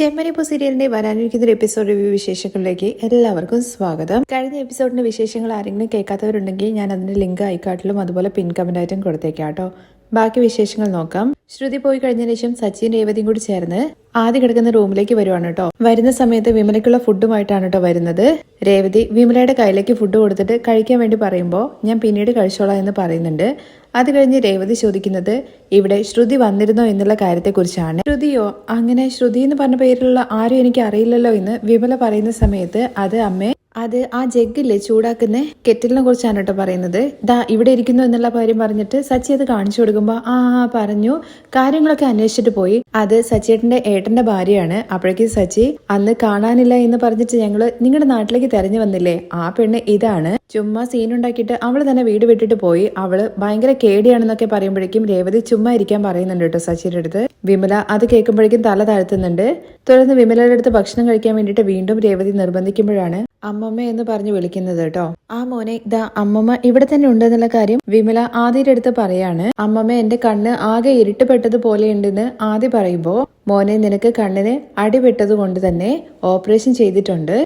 ചെമ്മനിപ്പൂ സീരിയലിന്റെ വരാനിരിക്കുന്ന ഒരു എപ്പിസോഡ് റിവ്യൂ വിശേഷങ്ങളിലേക്ക് എല്ലാവർക്കും സ്വാഗതം. കഴിഞ്ഞ എപ്പിസോഡിന്റെ വിശേഷങ്ങൾ ആരെങ്കിലും കേൾക്കാത്തവരുണ്ടെങ്കിൽ ഞാൻ അതിന്റെ ലിങ്ക് ഐക്കാട്ടിലും അതുപോലെ പിൻ കമന്റ് ആയിട്ടും കൊടുത്തേക്കാം കേട്ടോ ബാക്കി വിശേഷങ്ങൾ നോക്കാം. ശ്രുതി പോയി കഴിഞ്ഞ ശേഷം സച്ചിൻ രേവതിയും കൂടി ചേർന്ന് ആദ്യ കിടക്കുന്ന റൂമിലേക്ക് വരുവാണ് കേട്ടോ വരുന്ന സമയത്ത് വിമലയ്ക്കുള്ള ഫുഡുമായിട്ടാണ് കേട്ടോ വരുന്നത്. രേവതി വിമലയുടെ കയ്യിലേക്ക് ഫുഡ് കൊടുത്തിട്ട് കഴിക്കാൻ വേണ്ടി പറയുമ്പോൾ ഞാൻ പിന്നീട് കഴിച്ചോളാം എന്ന് പറയുന്നുണ്ട്. അത് കഴിഞ്ഞ് രേവതി ചോദിക്കുന്നത് ഇവിടെ ശ്രുതി വന്നിരുന്നോ എന്നുള്ള കാര്യത്തെക്കുറിച്ചാണ്. ശ്രുതിയോ അങ്ങനെ ശ്രുതി എന്ന് പറഞ്ഞ പേരിലുള്ള ആരും എനിക്ക് അറിയില്ലല്ലോ എന്ന് വിമല പറയുന്ന സമയത്ത് അത് അമ്മേ അത് ആ ജഗ്ഗില്ലേ ചൂടാക്കുന്ന കെറ്റിലിനെ കുറിച്ചാണ് കേട്ടോ പറയുന്നത്. ദാ ഇവിടെ ഇരിക്കുന്നു എന്നുള്ള കാര്യം പറഞ്ഞിട്ട് സച്ചി അത് കാണിച്ചു കൊടുക്കുമ്പോ ആ പറഞ്ഞു. കാര്യങ്ങളൊക്കെ അന്വേഷിച്ചിട്ട് പോയി. അത് സച്ചിയേട്ടന്റെ ഏട്ടന്റെ ഭാര്യയാണ്. അപ്പോഴേക്കും സച്ചി അന്ന് കാണാനില്ല എന്ന് പറഞ്ഞിട്ട് ഞങ്ങൾ നിങ്ങളുടെ നാട്ടിലേക്ക് തെരഞ്ഞു വന്നില്ലേ? ആ പെണ്ണ് ഇതാണ്. ചുമ്മാ സീനുണ്ടാക്കിയിട്ട് അവൾ തന്നെ വീട് വിട്ടിട്ട് പോയി. അവൾ ഭയങ്കര കേടിയാണെന്നൊക്കെ പറയുമ്പോഴേക്കും രേവതി ചുമ്മാ ഇരിക്കാൻ പറയുന്നുണ്ട് കേട്ടോ സച്ചിയുടെ അടുത്ത്. വിമല അത് കേൾക്കുമ്പോഴേക്കും തല താഴ്ത്തുന്നുണ്ട്. തുടർന്ന് വിമലയുടെ അടുത്ത് ഭക്ഷണം കഴിക്കാൻ വേണ്ടിയിട്ട് വീണ്ടും രേവതി നിർബന്ധിക്കുമ്പോഴാണ് അമ്മമ്മ എന്ന് പറഞ്ഞു വിളിക്കുന്നത് കേട്ടോ. ആ മോനെ ഇതാ അമ്മമ്മ ഇവിടെ തന്നെ ഉണ്ടെന്നുള്ള കാര്യം വിമല ആദ്യയുടെ അടുത്ത് പറയാണ്. അമ്മമ്മ എന്റെ കണ്ണ് ആകെ ഇരുട്ടുപെട്ടത് പോലെയുണ്ടെന്ന് ആദ്യ പറയുമ്പോ മോനെ നിനക്ക് കണ്ണിന് അടിപെട്ടത് കൊണ്ട് തന്നെ ഓപ്പറേഷൻ ചെയ്തിട്ടുണ്ട്.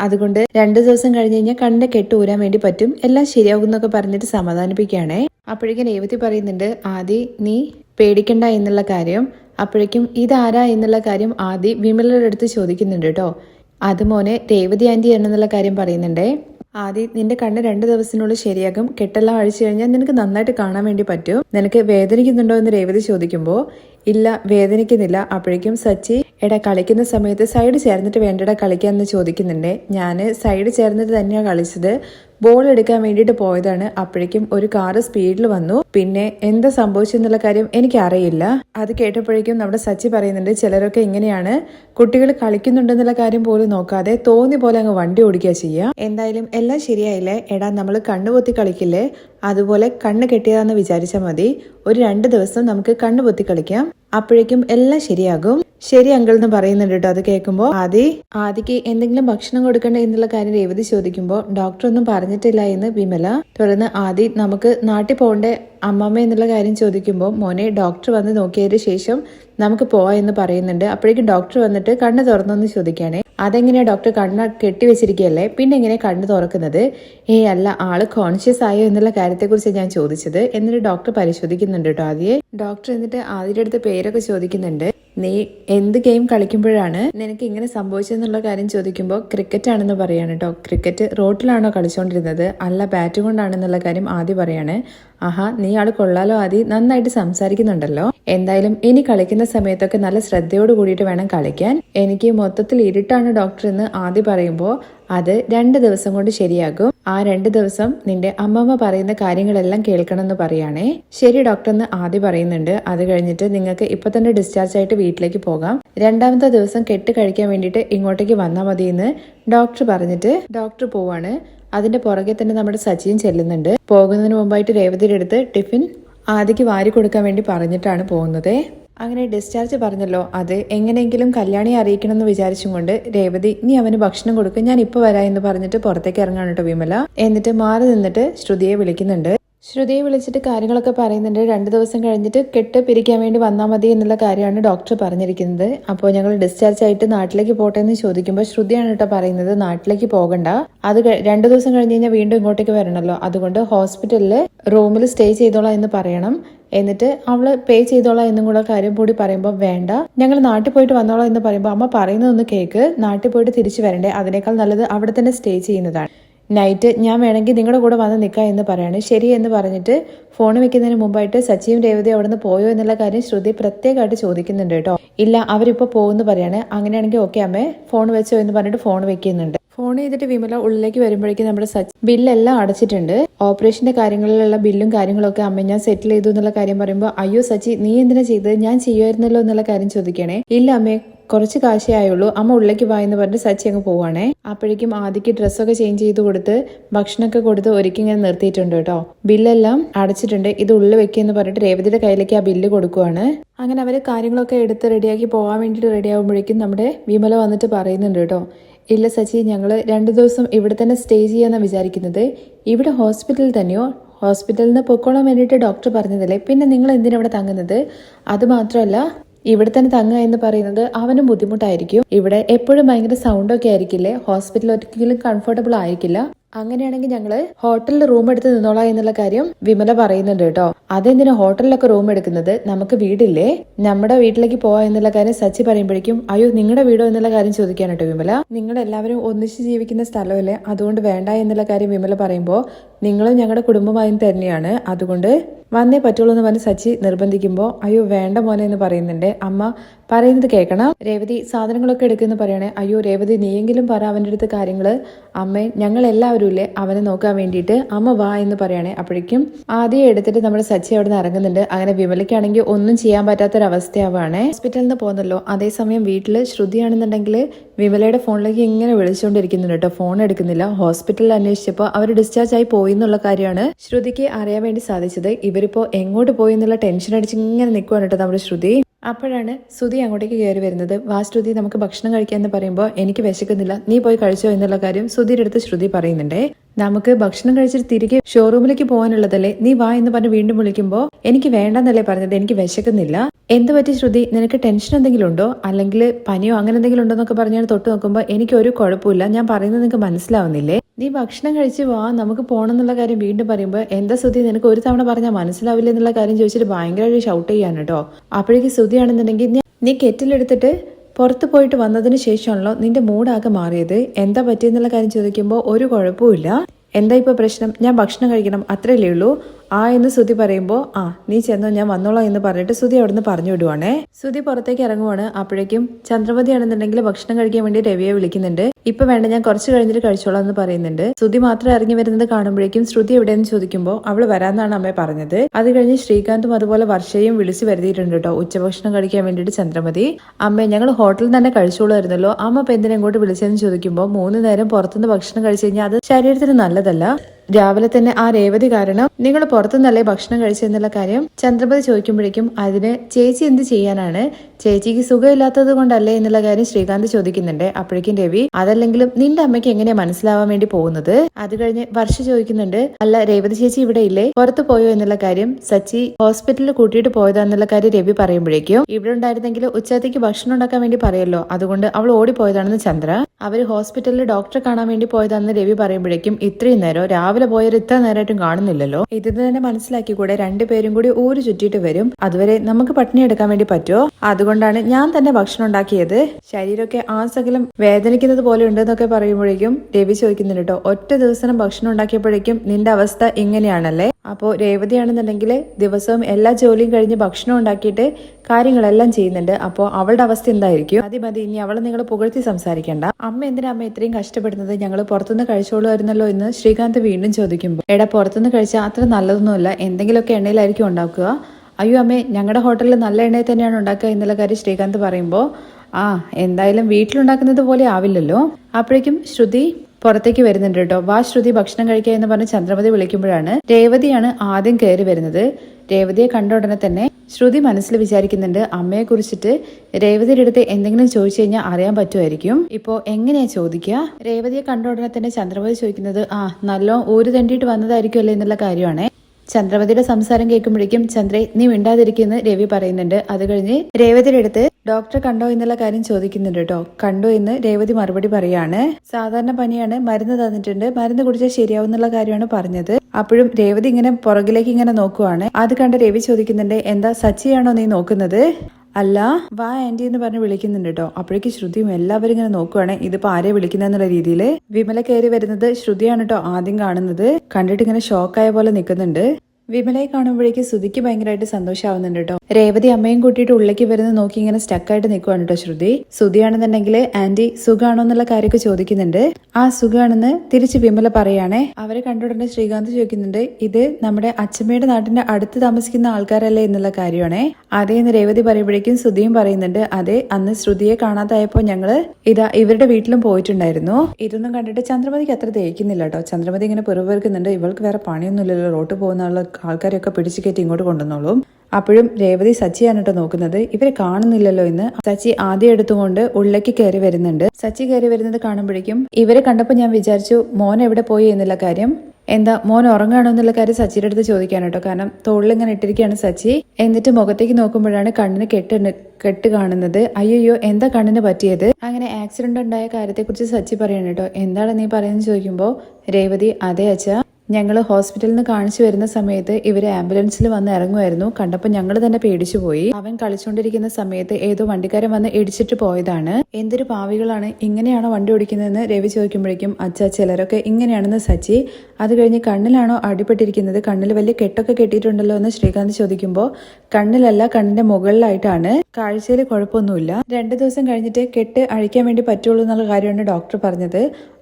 അതുകൊണ്ട് രണ്ടു ദിവസം കഴിഞ്ഞ് കഴിഞ്ഞാൽ കണ്ണിനെ കെട്ടൂരാൻ വേണ്ടി പറ്റും എല്ലാം ശരിയാകും എന്നൊക്കെ പറഞ്ഞിട്ട് സമാധാനിപ്പിക്കുകയാണേ. അപ്പോഴേക്കും രേവതി പറയുന്നുണ്ട് ആദി നീ പേടിക്കണ്ട എന്നുള്ള കാര്യം. അപ്പോഴേക്കും ഇതാരാ? എന്നുള്ള കാര്യം ആദി വിമലയുടെ അടുത്ത് ചോദിക്കുന്നുണ്ട് കേട്ടോ. അത് മോനെ രേവതി ആന്റി എന്നുള്ള കാര്യം പറയുന്നുണ്ടേ. ആദ്യം നിന്റെ കണ്ണ് രണ്ട് ദിവസത്തിനുള്ളിൽ ശരിയാകും. കെട്ടെല്ലാം അഴിച്ചു കഴിഞ്ഞാൽ നിനക്ക് നന്നായിട്ട് കാണാൻ വേണ്ടി പറ്റും. നിനക്ക് വേദനിക്കുന്നുണ്ടോ എന്ന് രേവതി ചോദിക്കുമ്പോൾ ഇല്ല വേദനിക്കുന്നില്ല. അപ്പോഴേക്കും സച്ചി എടാ കളിക്കുന്ന സമയത്ത് സൈഡ് ചേർന്നിട്ട് വേണ്ടടാ കളിക്കാൻ എന്ന് ചോദിക്കുന്നുണ്ട്. ഞാൻ സൈഡ് ചേർന്നിട്ട് തന്നെയാണ് കളിച്ചത്. ബോൾ എടുക്കാൻ വേണ്ടിയിട്ട് പോയതാണ്. അപ്പോഴേക്കും ഒരു കാറ് സ്പീഡിൽ വന്നു. പിന്നെ എന്താ സംഭവിച്ചെന്നുള്ള കാര്യം എനിക്കറിയില്ല. അത് കേട്ടപ്പോഴേക്കും നമ്മുടെ സച്ചി പറയുന്നുണ്ട് ചിലരൊക്കെ ഇങ്ങനെയാണ്. കുട്ടികൾ കളിക്കുന്നുണ്ടെന്നുള്ള കാര്യം പോലും നോക്കാതെ തോന്നി പോലെ അങ്ങ് വണ്ടി ഓടിക്കുക ചെയ്യുക എന്തായാലും എല്ലാം ശരിയായില്ലേ? എടാ നമ്മൾ കണ്ണുപൊത്തി കളിക്കില്ലേ? അതുപോലെ കണ്ണ് കെട്ടിയതാന്ന് വിചാരിച്ചാൽ മതി. ഒരു രണ്ട് ദിവസം നമുക്ക് കണ്ണുപൊത്തി കളിക്കാം. അപ്പോഴേക്കും എല്ലാം ശരിയാകും. ശരി അങ്കിൾ എന്ന് പറയുന്നുണ്ട് കേട്ടോ. അത് കേൾക്കുമ്പോൾ ആദി ആദിക്ക് എന്തെങ്കിലും ഭക്ഷണം കൊടുക്കണ്ട എന്നുള്ള കാര്യം രേവതി ചോദിക്കുമ്പോൾ ഡോക്ടർ ഒന്നും പറഞ്ഞിട്ടില്ല എന്ന് വിമല. തുടർന്ന് ആദി നമുക്ക് നാട്ടിൽ പോകണ്ടേ? അമ്മമ്മ എന്നുള്ള കാര്യം ചോദിക്കുമ്പോൾ മോനെ ഡോക്ടർ വന്ന് നോക്കിയതിന് ശേഷം നമുക്ക് പോവാ എന്ന് പറയുന്നുണ്ട്. അപ്പോഴേക്കും ഡോക്ടർ വന്നിട്ട് കണ്ണ് തുറന്നൊന്ന് ചോദിക്കുകയാണെ അതെങ്ങനെയാ ഡോക്ടർ കണ്ണ് കെട്ടിവെച്ചിരിക്കുകയല്ലേ പിന്നെ എങ്ങനെ കണ്ണ് തുറക്കുന്നത്? ഏ അല്ല ആൾ കോൺഷ്യസ് ആയോ എന്നുള്ള കാര്യത്തെക്കുറിച്ച് ഞാൻ ചോദിച്ചത് എന്നിട്ട് ഡോക്ടർ പരിശോധിക്കുന്നുണ്ട് കേട്ടോ ആദ്യേ. ഡോക്ടർ എന്നിട്ട് ആദ്യയുടെ അടുത്ത് പേരൊക്കെ ചോദിക്കുന്നുണ്ട്. നീ എന്ത് ഗെയിം കളിക്കുമ്പോഴാണ് നിനക്ക് ഇങ്ങനെ സംഭവിച്ചതെന്നുള്ള കാര്യം ചോദിക്കുമ്പോൾ ക്രിക്കറ്റ് ആണെന്ന് പറയാണ് കേട്ടോ ക്രിക്കറ്റ് റോട്ടിലാണോ കളിച്ചുകൊണ്ടിരുന്നത് അല്ല ബാറ്റ് കൊണ്ടാണെന്നുള്ള കാര്യം ആദ്യം പറയാണ്. ആഹാ നീ ആൾ കൊള്ളാലോ ആദി. നന്നായിട്ട് സംസാരിക്കുന്നുണ്ടല്ലോ. എന്തായാലും ഇനി കളിക്കുന്ന സമയത്തൊക്കെ നല്ല ശ്രദ്ധയോട് കൂടിയിട്ട് വേണം കളിക്കാൻ. എനിക്ക് മൊത്തത്തിൽ ഇരുട്ടാണ് ഡോക്ടർ എന്ന് ആദ്യം പറയുമ്പോൾ അത് രണ്ട് ദിവസം കൊണ്ട് ശരിയാകും. ആ രണ്ട് ദിവസം നിന്റെ അമ്മമ്മ പറയുന്ന കാര്യങ്ങളെല്ലാം കേൾക്കണം എന്ന് പറയുകയാണേ ശരി ഡോക്ടർ എന്ന് ആദ്യം പറയുന്നുണ്ട്. അത് കഴിഞ്ഞിട്ട് നിങ്ങൾക്ക് ഇപ്പൊ തന്നെ ഡിസ്ചാർജ് ആയിട്ട് വീട്ടിലേക്ക് പോകാം. രണ്ടാമത്തെ ദിവസം കെട്ട് കഴിക്കാൻ വേണ്ടിയിട്ട് ഇങ്ങോട്ടേക്ക് വന്നാൽ മതി എന്ന് ഡോക്ടർ പറഞ്ഞിട്ട് ഡോക്ടർ പോവാണ്. അതിന്റെ പുറകെ തന്നെ നമ്മുടെ സച്ചിൻ ചെല്ലുന്നുണ്ട്. പോകുന്നതിന് മുമ്പായിട്ട് രേവതിയുടെ അടുത്ത് ടിഫിൻ ആദ്യക്ക് വാരി കൊടുക്കാൻ വേണ്ടി പറഞ്ഞിട്ടാണ് പോകുന്നത്. അങ്ങനെ ഡിസ്ചാർജ് പറഞ്ഞല്ലോ. അത് എങ്ങനെയെങ്കിലും കല്യാണിയെ അറിയിക്കണമെന്ന് വിചാരിച്ചും കൊണ്ട് രേവതി നീ അവന് ഭക്ഷണം കൊടുക്കും ഞാൻ ഇപ്പൊ വരാം എന്ന് പറഞ്ഞിട്ട് പുറത്തേക്ക് ഇറങ്ങാണ് കേട്ടോ വിമല. എന്നിട്ട് മാറി നിന്നിട്ട് ശ്രുതിയെ വിളിക്കുന്നുണ്ട്. ശ്രുതിയെ വിളിച്ചിട്ട് കാര്യങ്ങളൊക്കെ പറയുന്നുണ്ട്. രണ്ട് ദിവസം കഴിഞ്ഞിട്ട് കെട്ട് പിരിക്കാൻ വേണ്ടി വന്നാൽ മതി എന്നുള്ള കാര്യമാണ് ഡോക്ടർ പറഞ്ഞിരിക്കുന്നത്. അപ്പോൾ ഞങ്ങൾ ഡിസ്ചാർജ് ആയിട്ട് നാട്ടിലേക്ക് പോട്ടെ എന്ന് ചോദിക്കുമ്പോൾ ശ്രുതിയാണ് കേട്ടോ പറയുന്നത് നാട്ടിലേക്ക് പോകണ്ട. അത് രണ്ട് ദിവസം കഴിഞ്ഞ് കഴിഞ്ഞാൽ വീണ്ടും ഇങ്ങോട്ടേക്ക് വരണമല്ലോ അതുകൊണ്ട് ഹോസ്പിറ്റലിൽ റൂമിൽ സ്റ്റേ ചെയ്തോളാം എന്ന് പറയണം. എന്നിട്ട് അവൾ പേ ചെയ്തോളാം എന്നും കൂടെ കാര്യം കൂടി പറയുമ്പോൾ വേണ്ട. ഞങ്ങൾ നാട്ടിൽ പോയിട്ട് വന്നോളാം എന്ന് പറയുമ്പോൾ അമ്മ പറയുന്നതൊന്ന് കേക്ക്. നാട്ടിൽ പോയിട്ട് തിരിച്ചു വരണ്ടേ? അതിനേക്കാൾ നല്ലത് അവിടെ തന്നെ സ്റ്റേ ചെയ്യുന്നതാണ്. നൈറ്റ് ഞാൻ വേണമെങ്കിൽ നിങ്ങളുടെ കൂടെ വന്ന് നിൽക്കാം എന്ന് പറയാണ്. ശരി എന്ന് പറഞ്ഞിട്ട് ഫോൺ വെക്കുന്നതിന് മുമ്പായിട്ട് സച്ചിയും രേവതി നിന്ന് പോയോ എന്നുള്ള കാര്യം ശ്രുതി പ്രത്യേകമായിട്ട് ചോദിക്കുന്നുണ്ട് കേട്ടോ. ഇല്ല അവരിപ്പോൾ പോകുമെന്ന് പറയാണ്. അങ്ങനെയാണെങ്കിൽ ഓക്കെ അമ്മേ ഫോൺ വെച്ചോ എന്ന് പറഞ്ഞിട്ട് ഫോൺ വെക്കുന്നുണ്ട്. ഫോൺ ചെയ്തിട്ട് വിമല ഉള്ളിലേക്ക് വരുമ്പോഴേക്കും നമ്മുടെ സച്ച് ബില്ലെല്ലാം അടച്ചിട്ടുണ്ട്. ഓപ്പറേഷന്റെ കാര്യങ്ങളിലുള്ള ബില്ലും കാര്യങ്ങളൊക്കെ അമ്മ ഞാൻ സെറ്റിൽ ചെയ്തു എന്നുള്ള കാര്യം പറയുമ്പോൾ അയ്യോ സച്ചി നീ എന്തിനാ ചെയ്തത്? ഞാൻ ചെയ്യുമായിരുന്നല്ലോ എന്നുള്ള കാര്യം ചോദിക്കണേ. ഇല്ല അമ്മേ കുറച്ച് കാശേ ആയുള്ളൂ. അമ്മ ഉള്ളിലേക്ക് വാ പറഞ്ഞ് സച്ചി അങ്ങ് പോവാണേ. അപ്പോഴേക്കും ആദ്യക്ക് ഡ്രസ്സൊക്കെ ചേഞ്ച് ചെയ്ത് കൊടുത്ത് ഭക്ഷണമൊക്കെ കൊടുത്ത് ഒരുക്കി ഇങ്ങനെ നിർത്തിയിട്ടുണ്ട് കേട്ടോ. ബില്ലെല്ലാം അടച്ചിട്ടുണ്ട്. ഇത് ഉള്ളിൽ വെക്കെന്ന് പറഞ്ഞിട്ട് രേവതിയുടെ കയ്യിലേക്ക് ആ ബില്ല് കൊടുക്കുവാണ്. അങ്ങനെ അവർ കാര്യങ്ങളൊക്കെ എടുത്ത് റെഡിയാക്കി പോകാൻ വേണ്ടിയിട്ട് റെഡി ആകുമ്പോഴേക്കും നമ്മുടെ വിമല വന്നിട്ട് പറയുന്നുണ്ട് കേട്ടോ. ഇല്ല സച്ചി ഞങ്ങൾ രണ്ട് ദിവസം ഇവിടെ തന്നെ സ്റ്റേ ചെയ്യാന്നാണ് വിചാരിക്കുന്നത്. ഇവിടെ ഹോസ്പിറ്റലിൽ തന്നെയോ? ഹോസ്പിറ്റലിൽ നിന്ന് പൊക്കോളാൻ വേണ്ടിയിട്ട് ഡോക്ടർ പറഞ്ഞതല്ലേ? പിന്നെ നിങ്ങൾ എന്തിനാണ് ഇവിടെ തങ്ങുന്നത്? അത് മാത്രമല്ല ഇവിടെ തന്നെ തങ്ങുക എന്ന് പറയുന്നത് അവനും ബുദ്ധിമുട്ടായിരിക്കും. ഇവിടെ എപ്പോഴും ഭയങ്കര സൗണ്ടൊക്കെ ആയിരിക്കില്ലേ? ഹോസ്പിറ്റൽ ഒരിക്കലും കംഫർട്ടബിൾ ആയിരിക്കില്ല. അങ്ങനെയാണെങ്കിൽ ഞങ്ങൾ ഹോട്ടലിൽ റൂം എടുത്ത് നിന്നോളാം എന്നുള്ള കാര്യം വിമല പറയുന്നുണ്ട് കേട്ടോ. അതെന്തിനാ ഹോട്ടലിലൊക്കെ റൂം എടുക്കുന്നത്? നമുക്ക് വീടില്ലേ? നമ്മുടെ വീട്ടിലേക്ക് പോവാ എന്നുള്ള കാര്യം സച്ചി പറയുമ്പോഴേക്കും അയ്യോ നിങ്ങളുടെ വീടോ? എന്നുള്ള കാര്യം ചോദിക്കാൻ കേട്ടോ വിമല. നിങ്ങൾ എല്ലാവരും ഒന്നിച്ച് ജീവിക്കുന്ന സ്ഥലമല്ലേ? അതുകൊണ്ട് വേണ്ട എന്നുള്ള കാര്യം വിമല പറയുമ്പോ നിങ്ങളും ഞങ്ങളുടെ കുടുംബമായും തന്നെയാണ്. അതുകൊണ്ട് വന്നേ പറ്റുള്ളൂ എന്ന് പറഞ്ഞ് സച്ചി നിർബന്ധിക്കുമ്പോൾ അയ്യോ വേണ്ട മോനെ എന്ന് പറയുന്നുണ്ട്. അമ്മ പറയുന്നത് കേൾക്കണം. രേവതി സാധനങ്ങളൊക്കെ എടുക്കുമെന്ന് പറയണേ. അയ്യോ രേവതി നീയെങ്കിലും പറ അവന്റെ അടുത്ത് കാര്യങ്ങൾ അമ്മ ഞങ്ങൾ എല്ലാവരും ഇല്ലേ? അവനെ നോക്കാൻ വേണ്ടിയിട്ട് അമ്മ വാ എന്ന് പറയണേ അപ്പോഴേക്കും. ആദ്യം എടുത്തിട്ട് നമ്മുടെ സച്ചി അവിടെ നിന്ന് ഇറങ്ങുന്നുണ്ട്. അങ്ങനെ വിമലയ്ക്കാണെങ്കിൽ ഒന്നും ചെയ്യാൻ പറ്റാത്തൊരവസ്ഥയാവാണ്. ഹോസ്പിറ്റലിൽ നിന്ന് പോകുന്നല്ലോ. അതേസമയം വീട്ടിൽ ശ്രുതിയാണെന്നുണ്ടെങ്കിൽ വിമലയുടെ ഫോണിലേക്ക് ഇങ്ങനെ വിളിച്ചുകൊണ്ടിരിക്കുന്നുണ്ട് കേട്ടോ. ഫോൺ എടുക്കുന്നില്ല. ഹോസ്പിറ്റലിൽ അന്വേഷിച്ചപ്പോൾ അവർ ഡിസ്ചാർജ് ആയി പോയി എന്നുള്ള കാര്യമാണ് ശ്രുതിക്ക് അറിയാൻ വേണ്ടി സാധിച്ചത്. ഇവരിപ്പോൾ എങ്ങോട്ട് പോയി എന്നുള്ള ടെൻഷൻ അടിച്ച് ഇങ്ങനെ നിൽക്കുവാണ് കേട്ടോ നമ്മുടെ ശ്രുതി. അപ്പോഴാണ് ശ്രുതി അങ്ങോട്ടേക്ക് കയറി വരുന്നത്. വാ ശ്രുതി നമുക്ക് ഭക്ഷണം കഴിക്കാൻ എന്ന് പറയുമ്പോൾ എനിക്ക് വിശക്കുന്നില്ല. നീ പോയി കഴിച്ചോ എന്നുള്ള കാര്യം ശ്രുതിയുടെ അടുത്ത് ശ്രുതി പറയുന്നുണ്ടേ. നമുക്ക് ഭക്ഷണം കഴിച്ചിട്ട് തിരികെ ഷോറൂമിലേക്ക് പോകാനുള്ളതല്ലേ? നീ വാ എന്ന് പറഞ്ഞ് വീണ്ടും വിളിക്കുമ്പോൾ എനിക്ക് വേണ്ടെന്നല്ലേ പറഞ്ഞത്. എനിക്ക് വിശക്കുന്നില്ല. എന്ത് പറ്റി ശ്രുതി? നിനക്ക് ടെൻഷൻ എന്തെങ്കിലും ഉണ്ടോ? അല്ലെങ്കിൽ പനിയോ അങ്ങനെ എന്തെങ്കിലും ഉണ്ടോ എന്നൊക്കെ പറഞ്ഞാൽ തൊട്ട് നോക്കുമ്പോൾ എനിക്ക് ഒരു കുഴപ്പമില്ല. ഞാൻ പറയുന്നത് നിങ്ങൾക്ക് മനസ്സിലാവുന്നില്ലേ? നീ ഭക്ഷണം കഴിച്ച് വാ നമുക്ക് പോകണം എന്നുള്ള കാര്യം വീണ്ടും പറയുമ്പോൾ എന്താ ശ്രുതി നിനക്ക് ഒരു തവണ പറഞ്ഞാൽ മനസ്സിലാവില്ല എന്നുള്ള കാര്യം ചോദിച്ചിട്ട് ഭയങ്കര ഷൗട്ട് ചെയ്യാൻ കേട്ടോ. അപ്പോഴേക്ക് ശ്രുതിയാണെന്നുണ്ടെങ്കിൽ നീ- കെറ്റിലെടുത്തിട്ട് പുറത്ത് പോയിട്ട് വന്നതിന് ശേഷമാണല്ലോ നിന്റെ മൂഡാകെ മാറിയത്. എന്താ പറ്റിയെന്നുള്ള കാര്യം ചോദിക്കുമ്പോൾ ഒരു കുഴപ്പമില്ല എന്താ ഇപ്പൊ പ്രശ്നം? ഞാൻ ഭക്ഷണം കഴിക്കണം അത്രയല്ലേ ഉള്ളൂ. ആ എന്ന് ശ്രുതി പറയുമ്പോൾ ആ നീ ചെന്നോ ഞാൻ വന്നോളാം എന്ന് പറഞ്ഞിട്ട് ശ്രുതി അവിടുന്ന് പറഞ്ഞു വിടുവാണേ. ശ്രുതി പുറത്തേക്ക് ഇറങ്ങുവാണ്. അപ്പോഴേക്കും ചന്ദ്രമതി ആണെന്നുണ്ടെങ്കിൽ ഭക്ഷണം കഴിക്കാൻ വേണ്ടി രവിയെ വിളിക്കുന്നുണ്ട്. ഇപ്പൊ വേണ്ട ഞാൻ കുറച്ച് കഴിഞ്ഞിട്ട് കഴിച്ചോളാം എന്ന് പറയുന്നുണ്ട്. ശ്രുതി മാത്രം ഇറങ്ങി വരുന്നത് കാണുമ്പോഴേക്കും ശ്രുതി എവിടെയെന്ന് ചോദിക്കുമ്പോൾ അവൾ വരാന്നാണ് അമ്മ പറഞ്ഞത്. അത് കഴിഞ്ഞ് ശ്രീകാന്തും അതുപോലെ വർഷയും വിളിച്ചു വരുത്തിയിട്ടുണ്ട് കേട്ടോ. ഉച്ചഭക്ഷണം കഴിക്കാൻ വേണ്ടിയിട്ട് ചന്ദ്രമതി. അമ്മ ഞങ്ങൾ ഹോട്ടലിൽ തന്നെ കഴിച്ചോളായിരുന്നല്ലോ. അമ്മ ഇപ്പൊ എന്തിനാ ഇങ്ങോട്ട് വിളിച്ചതെന്ന് ചോദിക്കുമ്പോൾ മൂന്ന് നേരം പുറത്തുനിന്ന് ഭക്ഷണം കഴിച്ചു കഴിഞ്ഞാൽ അത് ശരീരത്തിന് നല്ലതല്ല. രാവിലെ തന്നെ ആ രേവതി കാരണം നിങ്ങൾ പുറത്തുനിന്നല്ലേ ഭക്ഷണം കഴിച്ചെന്നുള്ള കാര്യം ചന്ദ്രപതി ചോദിക്കുമ്പോഴേക്കും അതിന് ചേച്ചി എന്ത് ചെയ്യാനാണ് ചേച്ചിക്ക് സുഖമില്ലാത്തത് കൊണ്ടല്ലേ എന്നുള്ള കാര്യം ശ്രീകാന്ത് ചോദിക്കുന്നുണ്ട്. അപ്പോഴേക്കും രവി അതല്ലെങ്കിലും നിന്റെ അമ്മയ്ക്ക് എങ്ങനെയാ മനസ്സിലാവാൻ വേണ്ടി പോകുന്നത്? അത് കഴിഞ്ഞ് വർഷ ചോദിക്കുന്നുണ്ട്. അല്ല രേവതി ചേച്ചി ഇവിടെ ഇല്ലേ? പുറത്തു പോയോ എന്നുള്ള കാര്യം സച്ചി ഹോസ്പിറ്റലിൽ കൂട്ടിയിട്ട് പോയതാന്നുള്ള കാര്യം രവി പറയുമ്പോഴേക്കും ഇവിടെ ഉണ്ടായിരുന്നെങ്കിൽ ഉച്ചത്തേക്ക് ഭക്ഷണം ഉണ്ടാക്കാൻ വേണ്ടി പറയല്ലോ. അതുകൊണ്ട് അവൾ ഓടിപ്പോയതാണെന്ന് ചന്ദ്ര. അവർ ഹോസ്പിറ്റലിൽ ഡോക്ടറെ കാണാൻ വേണ്ടി പോയതാണെന്ന് രവി പറയുമ്പോഴേക്കും ഇത്രയും നേരം രാവിലെ പോയവർ ഇത്ര നേരമായിട്ടും കാണുന്നില്ലല്ലോ. ഇത് തന്നെ മനസ്സിലാക്കി കൂടെ രണ്ടുപേരും കൂടി ഊര് ചുറ്റിയിട്ട് വരും. അതുവരെ നമുക്ക് പട്ടിണി എടുക്കാൻ വേണ്ടി പറ്റുമോ അതുകൊണ്ടാണ് ഞാൻ തന്നെ ഭക്ഷണം ഉണ്ടാക്കിയത്. ശരീരമൊക്കെ ആ സകലം വേദനിക്കുന്നത് പോലെ ഉണ്ടെന്നൊക്കെ പറയുമ്പോഴേക്കും രവി ചോദിക്കുന്നുണ്ട് കേട്ടോ ഒറ്റ ദിവസം ഭക്ഷണം ഉണ്ടാക്കിയപ്പോഴേക്കും നിന്റെ അവസ്ഥ ഇങ്ങനെയാണല്ലേ? അപ്പോൾ രേവതിയാണെന്നുണ്ടെങ്കിൽ ദിവസവും എല്ലാ ജോലിയും കഴിഞ്ഞ് ഭക്ഷണം ഉണ്ടാക്കിയിട്ട് കാര്യങ്ങളെല്ലാം ചെയ്യുന്നുണ്ട്. അപ്പോൾ അവളുടെ അവസ്ഥ എന്തായിരിക്കും? മതി മതി ഇനി അവളെ നിങ്ങൾ പുകഴ്ത്തി സംസാരിക്കേണ്ട. അമ്മ എന്തിനാ അമ്മ ഇത്രയും കഷ്ടപ്പെടുന്നത്? ഞങ്ങൾ പുറത്തുനിന്ന് കഴിച്ചോളുമായിരുന്നല്ലോ എന്ന് ശ്രീകാന്ത് വീണ്ടും ചോദിക്കുമ്പോൾ എടാ പുറത്തുനിന്ന് കഴിച്ചാൽ അത്ര നല്ലതൊന്നുമല്ല. എന്തെങ്കിലുമൊക്കെ എണ്ണയിലായിരിക്കും ഉണ്ടാക്കുക. അയ്യോ അമ്മേ ഞങ്ങളുടെ ഹോട്ടലിൽ നല്ല എണ്ണയിൽ തന്നെയാണ് ഉണ്ടാക്കുക എന്നുള്ള കാര്യം ശ്രീകാന്ത് പറയുമ്പോൾ ആ എന്തായാലും വീട്ടിലുണ്ടാക്കുന്നത് പോലെ ആവില്ലല്ലോ? അപ്പോഴേക്കും ശ്രുതി പുറത്തേക്ക് വരുന്നുണ്ട് കേട്ടോ. വാ ശ്രുതി ഭക്ഷണം കഴിക്കുക എന്ന് പറഞ്ഞ് ചന്ദ്രമതി വിളിക്കുമ്പോഴാണ് രേവതിയാണ് ആദ്യം കയറി വരുന്നത്. രേവതിയെ കണ്ട ഉടനെ തന്നെ ശ്രുതി മനസ്സിൽ വിചാരിക്കുന്നുണ്ട് അമ്മയെ കുറിച്ചിട്ട് രേവതിയുടെ അടുത്ത് എന്തെങ്കിലും ചോദിച്ചു കഴിഞ്ഞാൽ അറിയാൻ പറ്റുമായിരിക്കും. ഇപ്പോൾ എങ്ങനെയാ ചോദിക്കുക രേവതിയെ കണ്ട ഉടനെ തന്നെ ചന്ദ്രമതി ചോദിക്കുന്നത് ആ നല്ലോ ഊര് തണ്ടിയിട്ട് വന്നതായിരിക്കും അല്ലേ എന്നുള്ള കാര്യമാണ്. ചന്ദ്രമതിയുടെ സംസാരം കേൾക്കുമ്പോഴേക്കും ചന്ദ്രേ നീ മിണ്ടാതിരിക്കുന്ന രവി പറയുന്നുണ്ട്. അത് കഴിഞ്ഞ് രേവതിയുടെ അടുത്ത് ഡോക്ടറെ കണ്ടോ എന്നുള്ള കാര്യം ചോദിക്കുന്നുണ്ട് കേട്ടോ. കണ്ടോ എന്ന് രേവതി മറുപടി പറയാണ്. സാധാരണ പനിയാണ് മരുന്ന് തന്നിട്ടുണ്ട്. മരുന്ന് കുടിച്ചാൽ ശരിയാവും എന്നുള്ള കാര്യമാണ് പറഞ്ഞത്. അപ്പോഴും രേവതി ഇങ്ങനെ പുറകിലേക്ക് ഇങ്ങനെ നോക്കുവാണ്. അത് കണ്ട് രവി ചോദിക്കുന്നുണ്ട് എന്താ സച്ചിയാണോ നീ നോക്കുന്നത്? അല്ല വാ ആന്റി എന്ന് പറഞ്ഞ് വിളിക്കുന്നുണ്ട് കേട്ടോ അപ്പോഴേക്ക് ശ്രുതിയും എല്ലാവരും ഇങ്ങനെ നോക്കുവാണ് ഇതിപ്പോ ആരെ വിളിക്കുന്നെന്നുള്ള രീതിയിൽ വിമല കയറി വരുന്നത് ശ്രുതിയാണ് കേട്ടോ ആദ്യം കാണുന്നത്. കണ്ടിട്ട് ഇങ്ങനെ ഷോക്കായ പോലെ നിൽക്കുന്നുണ്ട് വിമലയെ കാണുമ്പോഴേക്ക് ശ്രുതിക്ക് ഭയങ്കരമായിട്ട് സന്തോഷമാവുന്നുണ്ട് കേട്ടോ. രേവതി അമ്മയും കൂട്ടിയിട്ട് ഉള്ളിലേക്ക് വരുന്ന നോക്കി ഇങ്ങനെ സ്റ്റക്കായിട്ട് നിൽക്കുവാണ് കേട്ടോ ശ്രുതി. ശ്രുതിയാണെന്നുണ്ടെങ്കിൽ ആന്റി സുഖാണോ എന്നുള്ള കാര്യമൊക്കെ ചോദിക്കുന്നുണ്ട്. ആ സുഖാണെന്ന് തിരിച്ച് വിമല പറയാണേ. അവരെ കണ്ടുടനെ ശ്രീകാന്ത് ചോദിക്കുന്നുണ്ട് ഇത് നമ്മുടെ അച്ഛമ്മയുടെ നാട്ടിന്റെ അടുത്ത് താമസിക്കുന്ന ആൾക്കാരല്ലേ എന്നുള്ള കാര്യമാണേ. അതേ എന്ന് രേവതി പറയുമ്പോഴേക്കും ശ്രുതിയും പറയുന്നുണ്ട് അതെ അന്ന് ശ്രുതിയെ കാണാതായപ്പോ ഞങ്ങൾ ഇതാ ഇവരുടെ വീട്ടിലും പോയിട്ടുണ്ടായിരുന്നു. ഇതൊന്നും കണ്ടിട്ട് ചന്ദ്രമതിക്ക് അത്ര തേക്കുന്നില്ല കേട്ടോ. ചന്ദ്രമതി ഇങ്ങനെ പിറവിറക്കുന്നുണ്ട് ഇവൾക്ക് വേറെ പണിയൊന്നുമില്ലല്ലോ റോട്ട് പോകുന്ന ആൾക്കാരെയൊക്കെ പിടിച്ചു കയറ്റി ഇങ്ങോട്ട് കൊണ്ടുവന്നോളും. അപ്പോഴും രേവതി സച്ചി കേട്ടോ നോക്കുന്നത്. ഇവരെ കാണുന്നില്ലല്ലോ എന്ന് സച്ചി ആദ്യം എടുത്തുകൊണ്ട് ഉള്ളിലേക്ക് കയറി വരുന്നുണ്ട്. സച്ചി കയറി വരുന്നത് കാണുമ്പോഴേക്കും ഇവരെ കണ്ടപ്പോൾ ഞാൻ വിചാരിച്ചു മോൻ എവിടെ പോയി? എന്നുള്ള കാര്യം. എന്താ മോൻ ഉറങ്ങാണോ എന്നുള്ള കാര്യം സച്ചിയുടെ അടുത്ത് ചോദിക്കാൻ കേട്ടോ. കാരണം തോളിലിങ്ങനെ ഇട്ടിരിക്കുകയാണ് സച്ചി. എന്നിട്ട് മുഖത്തേക്ക് നോക്കുമ്പോഴാണ് കണ്ണിന് കെട്ട് കെട്ട് കാണുന്നത്. അയ്യോ എന്താ കണ്ണിന് പറ്റിയത്? അങ്ങനെ ആക്സിഡന്റ് ഉണ്ടായ കാര്യത്തെക്കുറിച്ച് സച്ചി പറയണം കേട്ടോ. എന്താണ് നീ പറയുന്നത് ചോദിക്കുമ്പോൾ രേവതി അതെ അച്ഛ. ഞങ്ങൾ ഹോസ്പിറ്റലിൽ നിന്ന് കാണിച്ചു വരുന്ന സമയത്ത് ഇവർ ആംബുലൻസിൽ വന്ന് ഇറങ്ങുമായിരുന്നു കണ്ടപ്പോൾ ഞങ്ങൾ തന്നെ പേടിച്ചു പോയി. അവൻ കളിച്ചുകൊണ്ടിരിക്കുന്ന സമയത്ത് ഏതോ വണ്ടിക്കാരൻ വന്ന് ഇടിച്ചിട്ട് പോയതാണ്. എന്തൊരു പാവികളാണ്. ഇങ്ങനെയാണോ വണ്ടി ഓടിക്കുന്നതെന്ന് രവി ചോദിക്കുമ്പോഴേക്കും അച്ഛ ചിലരൊക്കെ ഇങ്ങനെയാണെന്ന് സച്ചി. അത് കഴിഞ്ഞ് കണ്ണിലാണോ അടിപ്പെട്ടിരിക്കുന്നത് കണ്ണിൽ വലിയ കെട്ടൊക്കെ കെട്ടിയിട്ടുണ്ടല്ലോ? എന്ന് ശ്രീകാന്ത് ചോദിക്കുമ്പോൾ കണ്ണിലല്ല കണ്ണിന്റെ മുകളിലായിട്ടാണ്. കാഴ്ചയിൽ കുഴപ്പമൊന്നുമില്ല. രണ്ട് ദിവസം കഴിഞ്ഞിട്ട് കെട്ട് അഴിക്കാൻ വേണ്ടി പറ്റുള്ളൂ എന്നുള്ള കാര്യമാണ് ഡോക്ടർ പറഞ്ഞത്.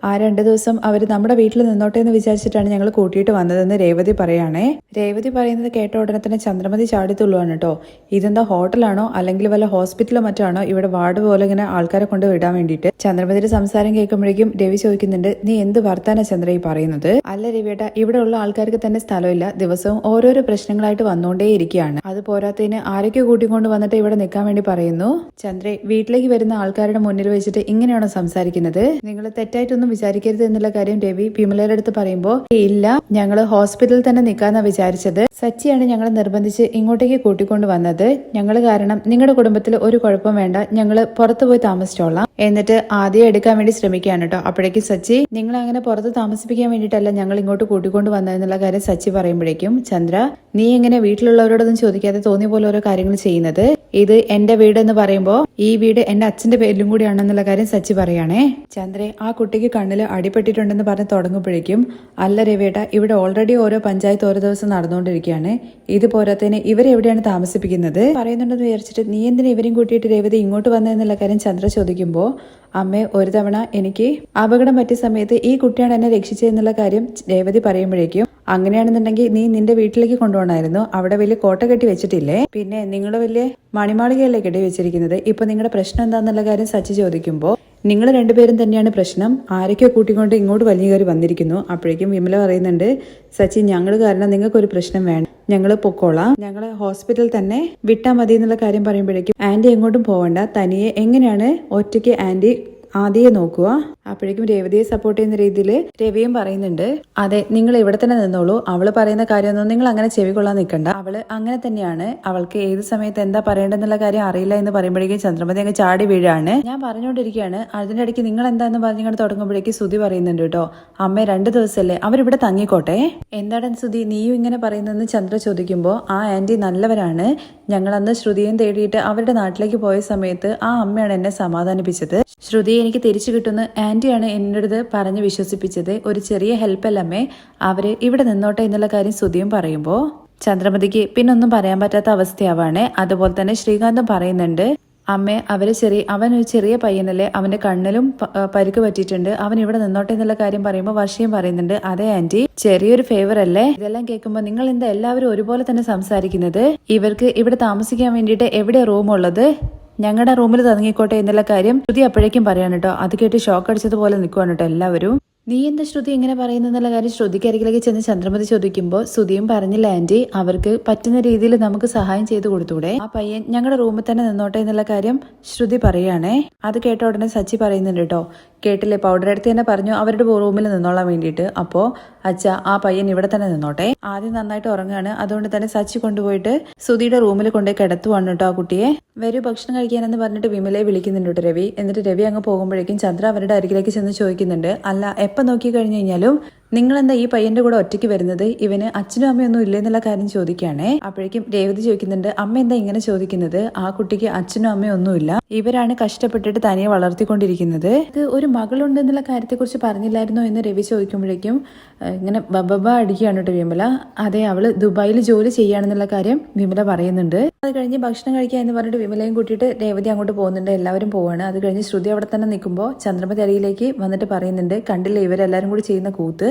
ആ രണ്ട് ദിവസം അവർ നമ്മുടെ വീട്ടിൽ നിന്നോട്ടെ എന്ന് വിചാരിച്ചിട്ടാണ് ഞങ്ങൾ കൂട്ടിയിട്ട് വന്നതെന്ന് രേവതി പറയുകയാണേ രേവതി പറയുന്നത് കേട്ട ഉടനെ തന്നെ ചന്ദ്രമതി ചാടിത്തുള്ളുവാണ് കേട്ടോ. ഇതെന്താ ഹോട്ടലാണോ അല്ലെങ്കിൽ വല്ല ഹോസ്പിറ്റലോ മറ്റാണോ ഇവിടെ വാർഡ് പോലെ ഇങ്ങനെ ആൾക്കാരെ കൊണ്ട് വിടാൻ വേണ്ടിയിട്ട്? ചന്ദ്രമതിയുടെ സംസാരം കേൾക്കുമ്പോഴേക്കും രവി ചോദിക്കുന്നുണ്ട് നീ എന്ത് വർത്താന ചന്ദ്ര ഈ പറയുന്നത്? അല്ല രവിയേട്ട ഇവിടെ ഉള്ള ആൾക്കാർക്ക് തന്നെ സ്ഥലമില്ല. ദിവസവും ഓരോരോ പ്രശ്നങ്ങളായിട്ട് വന്നുകൊണ്ടേ ഇരിക്കുകയാണ് അത് പോരാത്തതിന് ആരൊക്കെ കൂട്ടിക്കൊണ്ട് വന്നിട്ട് ഇവിടെ നിൽക്കാൻ വേണ്ടി പറയുന്നു. ചന്ദ്രെ വീട്ടിലേക്ക് വരുന്ന ആൾക്കാരുടെ മുന്നിൽ വെച്ചിട്ട് ഇങ്ങനെയാണോ സംസാരിക്കുന്നത്? നിങ്ങൾ തെറ്റായിട്ടൊന്നും വിചാരിക്കരുത് എന്നുള്ള കാര്യം രവി വിമലയുടെ അടുത്ത് പറയുമ്പോൾ ഇല്ല ഞങ്ങൾ ഹോസ്പിറ്റലിൽ തന്നെ നിൽക്കാന്നാ വിചാരിച്ചത്. സച്ചിയാണ് ഞങ്ങളെ നിർബന്ധിച്ച് ഇങ്ങോട്ടേക്ക് കൂട്ടിക്കൊണ്ട് വന്നത്. ഞങ്ങൾ കാരണം നിങ്ങളുടെ കുടുംബത്തിൽ ഒരു കുഴപ്പം വേണ്ട. ഞങ്ങൾ പുറത്തു പോയി താമസിച്ചോളാം. എന്നിട്ട് ആദ്യം എടുക്കാൻ വേണ്ടി ശ്രമിക്കുകയാണ് കേട്ടോ അപ്പോഴേക്കും സച്ചി നിങ്ങൾ അങ്ങനെ പുറത്ത് താമസിപ്പിക്കാൻ വേണ്ടിയിട്ടല്ല ഞങ്ങൾ ഇങ്ങോട്ട് കൂട്ടിക്കൊണ്ട് വന്നതെന്നുള്ള കാര്യം സച്ചി പറയുമ്പോഴേക്കും ചന്ദ്ര നീ എങ്ങനെ വീട്ടിലുള്ളവരോടൊന്നും ചോദിക്കാതെ തോന്നിയ പോലെ ഓരോ കാര്യങ്ങൾ ചെയ്യുന്നത്? ഇത് എന്റെ വീട് എന്ന് പറയുമ്പോൾ ഈ വീട് എന്റെ അച്ഛന്റെ പേരിലും കൂടിയാണെന്നുള്ള കാര്യം സച്ചി പറയാണേ. ചന്ദ്രെ ആ കുട്ടിക്ക് കണ്ണിൽ അടിപ്പെട്ടിട്ടുണ്ടെന്ന് പറഞ്ഞ് തുടങ്ങുമ്പോഴേക്കും അല്ല രവേട്ട ഇവിടെ ഓൾറെഡി ഓരോ പഞ്ചായത്ത് ഓരോ ദിവസം നടന്നുകൊണ്ടിരിക്കുകയാണ്. ഇത് പോരാത്തതിന് ഇവരെവിടെയാണ് താമസിപ്പിക്കുന്നത്? പറയുന്നുണ്ടെന്ന് വിചാരിച്ചിട്ട് നീ എന്തിനാ ഇവരെയും കൂട്ടിയിട്ട് രേവതി ഇങ്ങോട്ട് വന്നതെന്നുള്ള കാര്യം ചന്ദ്ര ചോദിക്കുമ്പോൾ അമ്മേ ഒരു തവണ എനിക്ക് അപകടം പറ്റിയ സമയത്ത് ഈ കുട്ടിയാണ് എന്നെ രക്ഷിച്ചതെന്നുള്ള കാര്യം രേവതി പറയുമ്പോഴേക്കും അങ്ങനെയാണെന്നുണ്ടെങ്കിൽ നീ നിന്റെ വീട്ടിലേക്ക് കൊണ്ടുപോകണമായിരുന്നു. അവിടെ വലിയ കോട്ട കെട്ടി വെച്ചിട്ടില്ലേ? പിന്നെ നിങ്ങൾ വലിയ മണിമാളികയല്ലേ കെട്ടി വെച്ചിരിക്കുന്നത്? ഇപ്പൊ നിങ്ങളുടെ പ്രശ്നം എന്താന്നുള്ള കാര്യം സച്ചി ചോദിക്കുമ്പോൾ നിങ്ങൾ രണ്ടുപേരും തന്നെയാണ് പ്രശ്നം. ആരൊക്കെ കൂട്ടിക്കൊണ്ട് ഇങ്ങോട്ട് വലിയ കയറി വന്നിരിക്കുന്നു. അപ്പോഴേക്കും വിമല പറയുന്നുണ്ട് സച്ചി ഞങ്ങൾ കാരണം നിങ്ങൾക്കൊരു പ്രശ്നം വേണം. ഞങ്ങൾ പൊക്കോളാം. ഞങ്ങൾ ഹോസ്പിറ്റലിൽ തന്നെ വിട്ടാൽ മതി എന്നുള്ള കാര്യം പറയുമ്പോഴേക്കും ആന്റി എങ്ങോട്ടും പോകണ്ട തനിയെ എങ്ങനെയാണ് ഒറ്റയ്ക്ക് ആന്റി ആദ്യം നോക്കുക? അപ്പോഴേക്കും രേവതിയെ സപ്പോർട്ട് ചെയ്യുന്ന രീതിയിൽ രവിയും പറയുന്നുണ്ട് അതെ നിങ്ങൾ ഇവിടെ തന്നെ നിന്നോളൂ. അവൾ പറയുന്ന കാര്യമൊന്നും നിങ്ങൾ അങ്ങനെ ചെവി കൊള്ളാൻ നിൽക്കണ്ട. അവൾ അങ്ങനെ തന്നെയാണ്. അവൾക്ക് ഏത് സമയത്ത് എന്താ പറയേണ്ടെന്നുള്ള കാര്യം അറിയില്ല എന്ന് പറയുമ്പോഴേക്കും ചന്ദ്രമതി അങ്ങ് ചാടി വീഴാണ്. ഞാൻ പറഞ്ഞുകൊണ്ടിരിക്കുകയാണ് അതിന്റെ ഇടയ്ക്ക് നിങ്ങൾ എന്താന്ന് പറഞ്ഞിങ്ങനെ തുടങ്ങുമ്പോഴേക്ക് സുതി പറയുന്നുണ്ട് കേട്ടോ. അമ്മ രണ്ട് ദിവസമല്ലേ? അവരിവിടെ തങ്ങിക്കോട്ടെ? എന്താണ് സുതി നീയും ഇങ്ങനെ പറയുന്നതെന്ന് ചന്ദ്ര ചോദിക്കുമ്പോൾ ആ ആന്റി നല്ലവരാണ്. ഞങ്ങൾ അന്ന് ശ്രുതിയും തേടിയിട്ട് അവരുടെ നാട്ടിലേക്ക് പോയ സമയത്ത് ആ അമ്മയാണ് എന്നെ സമാധാനിപ്പിച്ചത്. ശ്രുതി എനിക്ക് തിരിച്ചു കിട്ടുന്ന ആന്റിയാണ് എന്റെ അടുത്ത് പറഞ്ഞ് വിശ്വസിപ്പിച്ചത്. ഒരു ചെറിയ ഹെൽപ്പ് അല്ലമ്മേ അവർ ഇവിടെ നിന്നോട്ടെ എന്നുള്ള കാര്യം സുധിയും പറയുമ്പോൾ ചന്ദ്രമതിക്ക് പിന്നൊന്നും പറയാൻ പറ്റാത്ത അവസ്ഥയാവാണ്. അതുപോലെ തന്നെ ശ്രീകാന്തം പറയുന്നുണ്ട് അമ്മേ അവർ ചെറിയ അവൻ ഒരു ചെറിയ പയ്യനല്ലേ അവന്റെ കണ്ണിലും പരിക്ക് പറ്റിയിട്ടുണ്ട്. അവൻ ഇവിടെ നിന്നോട്ടെ എന്നുള്ള കാര്യം പറയുമ്പോൾ വർഷയും പറയുന്നുണ്ട്. അതെ ആന്റി. ചെറിയൊരു ഫേവർ അല്ലേ? ഇതെല്ലാം കേൾക്കുമ്പോൾ നിങ്ങൾ എന്താ എല്ലാവരും ഒരുപോലെ തന്നെ സംസാരിക്കുന്നത്? ഇവർക്ക് ഇവിടെ താമസിക്കാൻ വേണ്ടിയിട്ട് എവിടെ റൂം ഉള്ളത് ഞങ്ങളുടെ റൂമിൽ തുടങ്ങിക്കോട്ടെ എന്നുള്ള കാര്യം ശ്രുതി അപ്പോഴേക്കും പറയാൻ കേട്ടോ അത് കേട്ട് ഷോക്ക് അടിച്ചതുപോലെ നിൽക്കുവാണ് കേട്ടോ എല്ലാവരും. നീ എന്താ ശ്രുതി ഇങ്ങനെ പറയുന്നുള്ള കാര്യം ശ്രുതിക്ക് അരികിലേക്ക് ചെന്ന് ചന്ദ്രമതി ചോദിക്കുമ്പോൾ ശ്രുതിയും പറഞ്ഞില്ല ആന്റി അവർക്ക് പറ്റുന്ന രീതിയിൽ നമുക്ക് സഹായം ചെയ്തു കൊടുത്തൂടെ? ആ പയ്യൻ ഞങ്ങളുടെ റൂമിൽ തന്നെ നിന്നോട്ടെ എന്നുള്ള കാര്യം ശ്രുതി പറയുകയാണേ. അത് കേട്ട ഉടനെ സച്ചി പറയുന്നുണ്ട് കേട്ടോ കേട്ടില്ലേ? പൗഡർ എടുത്ത് തന്നെ പറഞ്ഞു അവരുടെ റൂമിൽ നിന്നോളാൻ വേണ്ടിയിട്ട്. അപ്പോൾ അച്ഛ ആ പയ്യൻ ഇവിടെ തന്നെ നിന്നോട്ടെ. ആദ്യം നന്നായിട്ട് ഉറങ്ങുകയാണ് അതുകൊണ്ട് തന്നെ സച്ചി കൊണ്ടുപോയിട്ട് സുധിയുടെ റൂമിൽ കൊണ്ടുപോയി കിടത്തുവാണ് കേട്ടോ ആ കുട്ടിയെ. വരൂ ഭക്ഷണം കഴിക്കാനെന്ന് പറഞ്ഞിട്ട് വിമലയെ വിളിക്കുന്നുണ്ട് രവി. എന്നിട്ട് രവി അങ്ങ് പോകുമ്പോഴേക്കും ചന്ദ്ര അവരുടെ അരികിലേക്ക് ചെന്ന് ചോദിക്കുന്നുണ്ട്. അല്ല എപ്പം നോക്കി കഴിഞ്ഞു കഴിഞ്ഞാലും നിങ്ങൾ എന്താ ഈ പയ്യന്റെ കൂടെ ഒറ്റയ്ക്ക് വരുന്നത്? ഇവന് അച്ഛനും അമ്മയൊന്നും ഇല്ലെന്നുള്ള കാര്യം ചോദിക്കുകയാണേ. അപ്പോഴേക്കും രേവതി ചോദിക്കുന്നുണ്ട് അമ്മ എന്താ ഇങ്ങനെ ചോദിക്കുന്നത്? ആ കുട്ടിക്ക് അച്ഛനും അമ്മയും ഒന്നുമില്ല. ഇവരാണ് കഷ്ടപ്പെട്ടിട്ട് തനിയെ വളർത്തിക്കൊണ്ടിരിക്കുന്നത്. ഇത് ഒരു മകളുണ്ട് എന്നുള്ള കാര്യത്തെക്കുറിച്ച് പറഞ്ഞില്ലായിരുന്നോ? എന്ന് രവി ചോദിക്കുമ്പോഴേക്കും ഇങ്ങനെ ബബബ അടിക്കുകയാണ് കേട്ടോ വിമല. അതെ അവൾ ദുബായിൽ ജോലി ചെയ്യുകയാണെന്നുള്ള കാര്യം വിമല പറയുന്നുണ്ട്. അത് കഴിഞ്ഞ് ഭക്ഷണം കഴിക്കുക എന്ന് പറഞ്ഞിട്ട് വിമലയും കൂട്ടിയിട്ട് രേവതി അങ്ങോട്ട് പോകുന്നുണ്ട്. എല്ലാവരും പോവാണ്. അത് കഴിഞ്ഞ് ശ്രുതി അവിടെ തന്നെ നിൽക്കുമ്പോൾ ചന്ദ്രമതി അരിയിലേക്ക് വന്നിട്ട് പറയുന്നുണ്ട് കണ്ടില്ല ഇവരെല്ലാവരും കൂടി ചെയ്യുന്ന കൂത്ത്?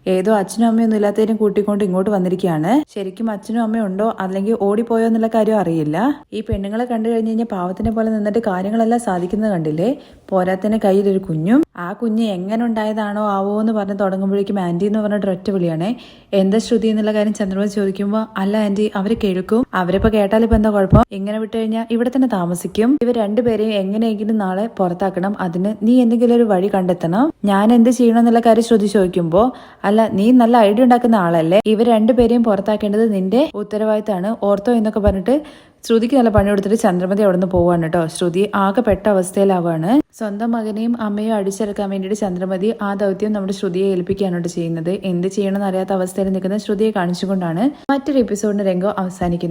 ഏതോ അച്ഛനും അമ്മയൊന്നും ഇല്ലാത്തതിനും കൂട്ടിക്കൊണ്ട് ഇങ്ങോട്ട് വന്നിരിക്കുകയാണ്. ശരിക്കും അച്ഛനും അമ്മയും ഉണ്ടോ? അല്ലെങ്കിൽ ഓടിപ്പോയോ എന്നുള്ള കാര്യം അറിയില്ല. ഈ പെണ്ണുങ്ങളെ കണ്ടു കഴിഞ്ഞ് കഴിഞ്ഞാൽ പാവത്തിനെ പോലെ നിന്നിട്ട് കാര്യങ്ങളെല്ലാം സാധിക്കുന്നത് കണ്ടില്ലേ? പോരാത്തിന് കയ്യിലൊരു കുഞ്ഞും ആ കുഞ്ഞ് എങ്ങനെ ഉണ്ടായതാണോ ആവോ എന്ന് പറഞ്ഞ് തുടങ്ങുമ്പോഴേക്കും ആന്റി എന്ന് പറഞ്ഞിട്ട് ഒറ്റ വിളിയാണേ. എന്താ ശ്രുതി എന്നുള്ള കാര്യം ചന്ദ്രമതി ചോദിക്കുമ്പോൾ അല്ല ആന്റി അവർ കേൾക്കും. അവരിപ്പോ കേട്ടാൽ ഇപ്പൊ എന്താ കുഴപ്പം? ഇങ്ങനെ വിട്ടു കഴിഞ്ഞാൽ ഇവിടെ തന്നെ താമസിക്കും. ഇവർ രണ്ടുപേരെയും എങ്ങനെയെങ്കിലും നാളെ പുറത്താക്കണം. അതിന് നീ എന്തെങ്കിലും ഒരു വഴി കണ്ടെത്തണം. ഞാൻ എന്ത് ചെയ്യണം എന്നുള്ള കാര്യം ശ്രുതി ചോദിക്കുമ്പോ അല്ല നീ നല്ല ഐഡിയ ഉണ്ടാക്കുന്ന ആളല്ലേ? ഇവർ രണ്ടുപേരെയും പുറത്താക്കേണ്ടത് നിന്റെ ഉത്തരവാദിത്തമാണ് ഓർത്തോ എന്നൊക്കെ പറഞ്ഞിട്ട് ശ്രുതിക്ക് നല്ല പണി കൊടുത്തിട്ട് ചന്ദ്രമതി അവിടെ നിന്ന് പോവാണ് കേട്ടോ. ശ്രുതി ആകെ പെട്ട അവസ്ഥയിലാവാണ്. സ്വന്തം മകനെയും അമ്മയും അടിച്ചിറക്കാൻ വേണ്ടിയിട്ട് ചന്ദ്രമതി ആ ദൗത്യം നമ്മുടെ ശ്രുതിയെ ഏൽപ്പിക്കുകയാണ് ചെയ്യുന്നത്. എന്ത് ചെയ്യണമെന്ന് അറിയാത്ത അവസ്ഥയിൽ നിൽക്കുന്ന ശ്രുതിയെ കാണിച്ചുകൊണ്ടാണ് മറ്റൊരു എപ്പിസോഡിന് രംഗം അവസാനിക്കുന്നത്.